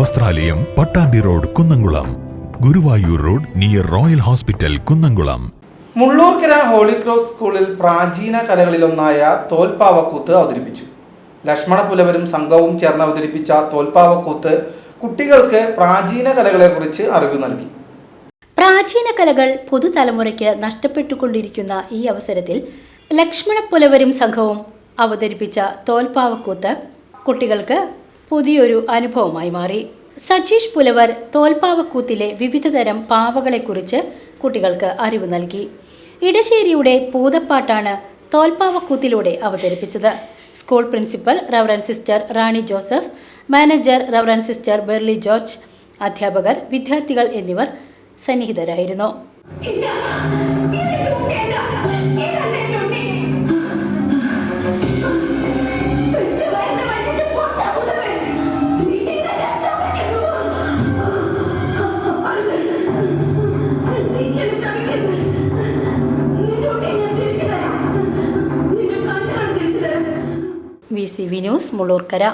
വസ്ത്രാലയം Pattambi road Kunnamkulam. Guruvayur road near Royal Hospital Kunnamkulam. Mullurkara Holy Cross സ്കൂളിൽ പ്രാചീന കലകളിലൊന്നായ തോൽപ്പാവക്കൂത്ത് അവതരിപ്പിച്ചു. ലക്ഷ്മണപുലവരും സംഘവും ചേർന്ന് അവതരിപ്പിച്ച തോൽപ്പാവക്കൂത്ത് കുട്ടികൾക്ക് പ്രാചീന കലകളെക്കുറിച്ച് അറിവ് നൽകി. പ്രാചീന കലകൾ പുതുതലമുറയ്ക്ക് നഷ്ടപ്പെട്ടുകൊണ്ടിരിക്കുന്ന ഈ അവസരത്തിൽ ലക്ഷ്മണപുലവരും സംഘവും അവതരിപ്പിച്ച തോൽപ്പാവക്കൂത്ത് കുട്ടികൾക്ക് പുതിയൊരു അനുഭവമായി മാറി. സജീഷ് പുലവർ തോൽപ്പാവക്കൂത്തിലെ വിവിധതരം പാവകളെക്കുറിച്ച് കുട്ടികൾക്ക് അറിവ് നൽകി. ഇടശ്ശേരിയുടെ പൂതപ്പാട്ടാണ് തോൽപ്പാവക്കൂത്തിലൂടെ അവതരിപ്പിച്ചത്. School principal reverend sister Rani Joseph manager reverend sister Berly George അധ്യാപകർ വിദ്യാർത്ഥികൾ എന്നിവർ സന്നിഹിതരായിരുന്നു. V C V news Mullurkara.